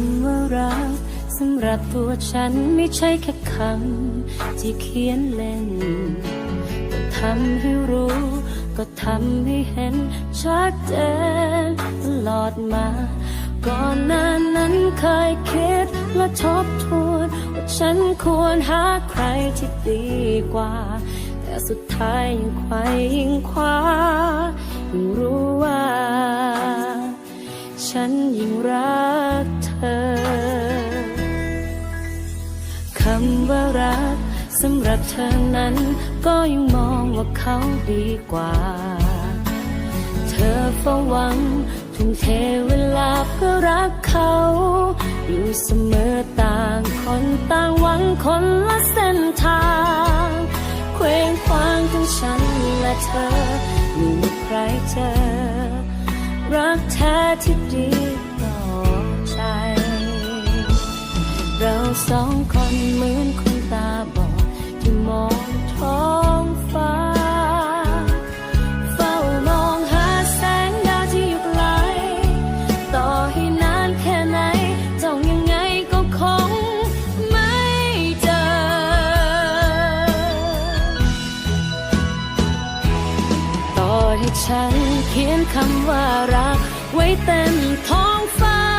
ำว่ารักสำหรับตัวฉันไม่ใช่แค่คำที่เขียนเล่นก็ทำให้รู้ ก็ทำให้เห็นชัดเจนตลอดมา ก่อนหน้านั้นเคยคิดและทบทวนว่าฉันควรหาใครที่ดีกว่า แต่สุดท้ายยังไขว่ยิ่งคว้ายิ่งรู้ว่า ฉันยิ่งรักเธอ คำว่ารักสำหรับเธอนั้น ก็ยังมองว่าเขาดีกว่า เธอเฝ้าหวังทุ่มเทเวลาเพื่อรักเขา อยู่เสมอต่างคนต่างหวังคนละเส้นทางเคว้งคว้างทั้งฉันและเธอไม่มีใครเจอ รักแท้ที่ดีต่อใจ เราสองคนเหมือนคน ให้ฉันเขียนคำว่ารัก ไว้เต็มท้องฟ้า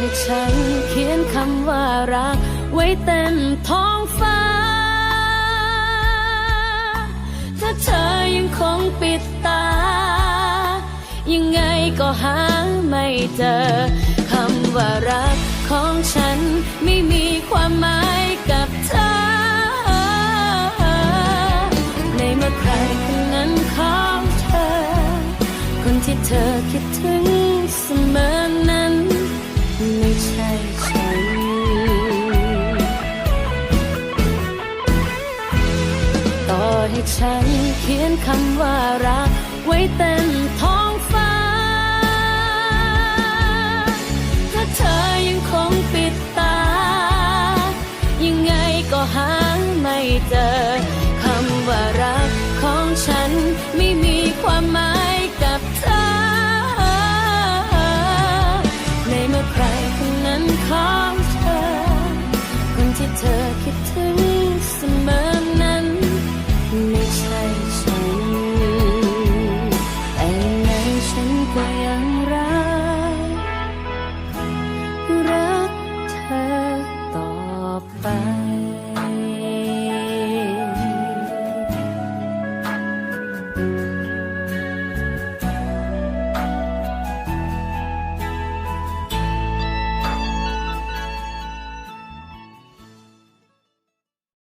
ให้ฉันเขียนคำว่ารัก ไว้เต็มท้องฟ้า ถ้าเธอยังคงปิดตา ยังไงก็หาไม่เจอคำว่ารักของฉันไม่มีความหมายกับเธอ ในเมื่อใครคนนั้นของเธอ คนที่เธอคิดถึงเสมอ ให้ฉันเขียนคำว่ารัก ไว้เต็มท้องฟ้า ถ้าเธอยังคงปิดตา ยังไงก็หาไม่เจอคำว่ารักของฉันไม่มีความหมายกับเธอ ในเมื่อใครคนนั้นขอ